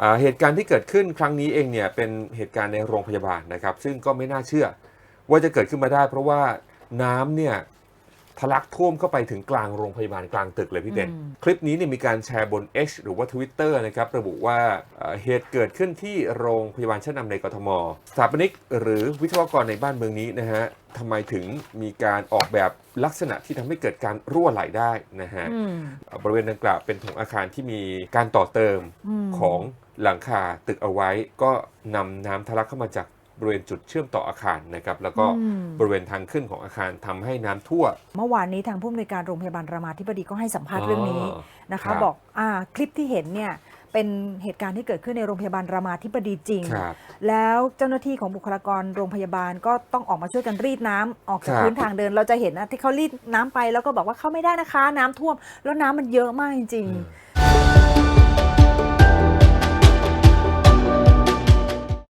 อ่าเหตุการณ์ที่เกิดขึ้นครั้งนี้เองเนี่ยเป็นเหตุการณ์ในโรงพยาบาลนะครับ ซึ่งก็ไม่น่าเชื่อ ว่าจะเกิดขึ้นมาได้ เพราะว่าน้ำเนี่ยทะลักท่วมเข้าไปถึงกลางโรงพยาบาลกลางตึกเลยพี่เด่นอืมคลิปนี้เนี่ยมีการแชร์บน X หรือว่า Twitter นะครับระบุว่าเอ่อเหตุเกิดขึ้นที่โรงพยาบาลชั้นนำในกทมสถาปนิกหรือวิศวกรในบ้านเมืองนี้นะฮะทำไมถึงมีการออกแบบลักษณะที่ทำให้เกิดการรั่วไหลได้นะฮะอืมบริเวณดังกล่าวเป็นของอาคารที่มีการต่อเติมอืมของ หลังคาตึกเอาไว้ก็นำน้ำทะลักเข้ามาจากบริเวณจุดเชื่อมต่ออาคารนะครับแล้วก็อืมบริเวณทางขึ้นของอาคารทำให้น้ำท่วมเมื่อวานนี้ทางผู้อำนวยการโรงพยาบาลรามาธิบดีก็ให้สัมภาษณ์เรื่องนี้นะครัคะบบอกอ่าคลิปที่เห็นเนี่ยเป็นเหตุการณ์ที่เกิดขึ้นในโรงพยาบาลรามาธิบดีจริงครับแล้วเจ้าหน้าที่ของบุคลากรโรงพยาบาลก็ต้องออกมาช่วยกันรีดน้ำออกจากครับพื้นทางเดิน เราจะเห็นนะที่เขารีดน้ำไปแล้วก็บอกว่าเข้าไม่ได้นะคะ น้ำท่วม แล้วน้ำมันเยอะมากจริงอืม